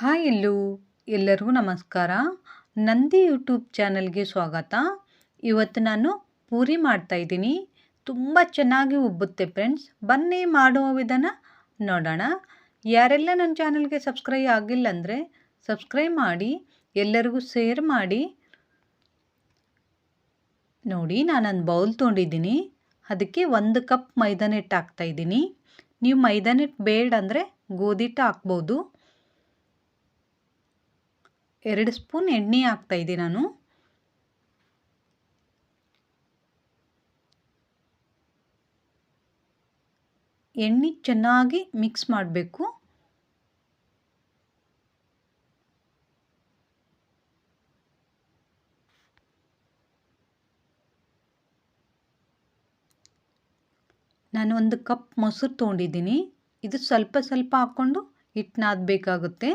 Hi ಎಲ್ಲೂ, ಎಲ್ಲರಿಗೂ ನಮಸ್ಕಾರ. ನಂದಿ ಯೂಟ್ಯೂಬ್ ಚಾನಲ್ಗೆ ಸ್ವಾಗತ. ಇವತ್ತು ನಾನು ಪೂರಿ ಮಾಡ್ತಾಯಿದ್ದೀನಿ ತುಂಬ ಚೆನ್ನಾಗಿ ಉಬ್ಬುತ್ತೆ ಫ್ರೆಂಡ್ಸ್. ಬನ್ನಿ ಮಾಡುವ ವಿಧಾನ ನೋಡೋಣ. ಯಾರೆಲ್ಲ ನನ್ನ ಚಾನಲ್ಗೆ ಸಬ್ಸ್ಕ್ರೈಬ್ ಆಗಿಲ್ಲ ಅಂದರೆ ಸಬ್ಸ್ಕ್ರೈಬ್ ಮಾಡಿ, ಎಲ್ಲರಿಗೂ ಶೇರ್ ಮಾಡಿ. ನೋಡಿ, ನಾನೊಂದು ಬೌಲ್ ತೊಗೊಂಡಿದ್ದೀನಿ. ಅದಕ್ಕೆ ಒಂದು ಕಪ್ ಮೈದಾನಿಟ್ಟು ಹಾಕ್ತಾಯಿದ್ದೀನಿ ನೀವು ಮೈದಾನಿಟ್ಟು ಬೇಡ ಅಂದರೆ ಗೋಧಿ ಹಿಟ್ಟು ಹಾಕ್ಬೋದು. ಎರಡು ಸ್ಪೂನ್ ಎಣ್ಣೆ ಹಾಕ್ತಾಯಿದ್ದೆ ನಾನು. ಎಣ್ಣೆ ಚೆನ್ನಾಗಿ ಮಿಕ್ಸ್ ಮಾಡಬೇಕು. ನಾನು ಒಂದು ಕಪ್ ಮೊಸರು ತೊಗೊಂಡಿದ್ದೀನಿ. ಇದು ಸ್ವಲ್ಪ ಸ್ವಲ್ಪ ಹಾಕ್ಕೊಂಡು ಹಿಟ್ಟು ನಾದಬೇಕಾಗುತ್ತೆ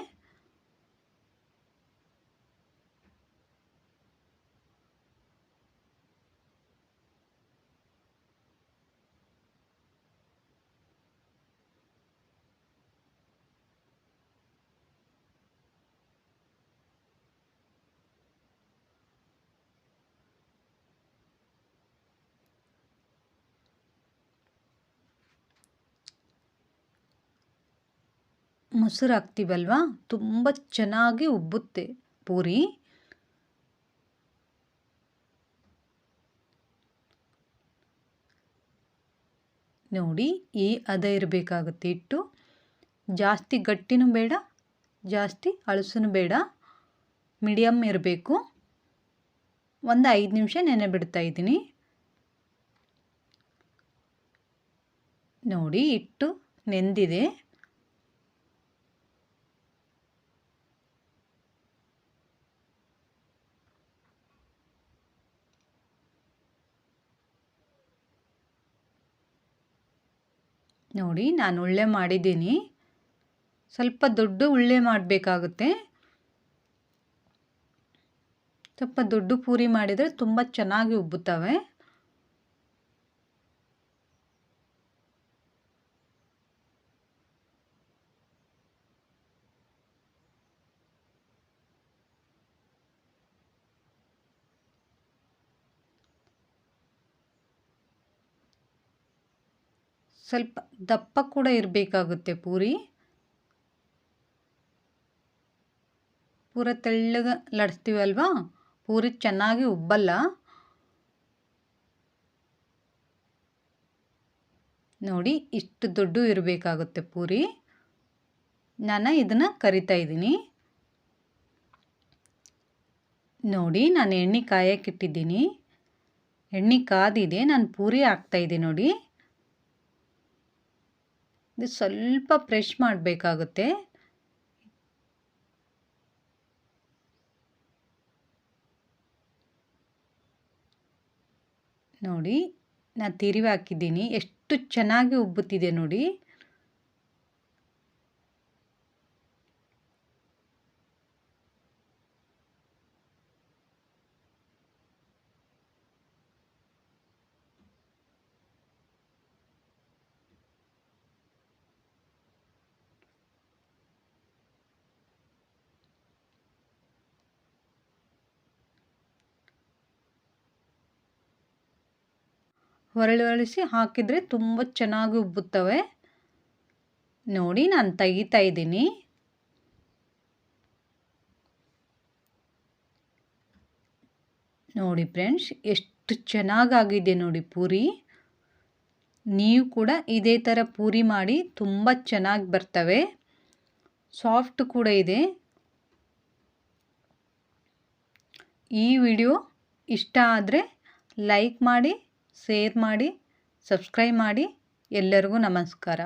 ಮೊಸರು ಹಾಕ್ತೀವಲ್ವ ತುಂಬ ಚೆನ್ನಾಗಿ ಉಬ್ಬುತ್ತೆ. ಪೂರಿ. ನೋಡಿ, ಈ ಅದ ಇರಬೇಕಾಗುತ್ತೆ ಇಟ್ಟು ಜಾಸ್ತಿ ಗಟ್ಟಿನೂ ಬೇಡ, ಜಾಸ್ತಿ ಅಳಸೂ ಬೇಡ. ಮೀಡಿಯಮ್ ಇರಬೇಕು. ಒಂದು ಐದು ನಿಮಿಷ ನೆನೆ ಬಿಡ್ತಾ ಇದ್ದೀನಿ. ನೋಡಿ ಇಟ್ಟು ನೆಂದಿದೆ. ನೋಡಿ, ನಾನು ಉಳ್ಳೆ ಮಾಡಿದ್ದೀನಿ. ಸ್ವಲ್ಪ ದೊಡ್ಡ ಉಳ್ಳೆ ಮಾಡಬೇಕಾಗುತ್ತೆ. ಸ್ವಲ್ಪ ದೊಡ್ಡ ಪೂರಿ ಮಾಡಿದರೆ ತುಂಬ ಚೆನ್ನಾಗಿ ಉಬ್ಬುತ್ತವೆ. ಸ್ವಲ್ಪ ದಪ್ಪ ಕೂಡ ಇರಬೇಕಾಗುತ್ತೆ ಪೂರಿ. ಪೂರ ತೆಳ್ಳಗೆ ಲಡಿಸ್ತೀವಲ್ವಾ ಪೂರಿ ಚೆನ್ನಾಗಿ ಉಬ್ಬಲ್ಲ. ನೋಡಿ ಇಷ್ಟು ದೊಡ್ಡ ಇರಬೇಕಾಗುತ್ತೆ ಪೂರಿ. ನಾನು ಇದನ್ನು ಕರಿತಾ ಇದ್ದೀನಿ. ನೋಡಿ ನಾನು ಎಣ್ಣೆ ಕಾಯಕ್ಕಿಟ್ಟಿದ್ದೀನಿ ಎಣ್ಣೆ ಕಾದಿದೆ, ನಾನು ಪೂರಿ ಹಾಕ್ತಾಯಿದ್ದೆ ನೋಡಿ. ಇದು ಸ್ವಲ್ಪ ಪ್ರೆಶ್ ಮಾಡಬೇಕಾಗುತ್ತೆ. ನೋಡಿ ನಾನು ತಿರುವಿ ಹಾಕಿದ್ದೀನಿ. ಎಷ್ಟು ಚೆನ್ನಾಗಿ ಉಬ್ಬುತ್ತಿದೆ ನೋಡಿ. ಹೊರಳಿಸಿ ಹಾಕಿದರೆ ತುಂಬ ಚೆನ್ನಾಗಿ ಉಬ್ಬುತ್ತವೆ. ನೋಡಿ ನಾನು ತೆಗಿತಾ ಇದ್ದೀನಿ. ನೋಡಿ ಫ್ರೆಂಡ್ಸ್, ಎಷ್ಟು ಚೆನ್ನಾಗಾಗಿದೆ ನೋಡಿ ಪೂರಿ. ನೀವು ಕೂಡ ಇದೇ ಥರ ಪೂರಿ ಮಾಡಿ ತುಂಬ ಚೆನ್ನಾಗಿ ಬರ್ತವೆ. ಸಾಫ್ಟ್ ಕೂಡ ಇದೆ. ಈ ವಿಡಿಯೋ ಇಷ್ಟ ಆದರೆ ಲೈಕ್ ಮಾಡಿ ಶೇರ್ ಮಾಡಿ ಸಬ್ಸ್ಕ್ರೈಬ್ ಮಾಡಿ ಎಲ್ಲರಿಗೂ ನಮಸ್ಕಾರ.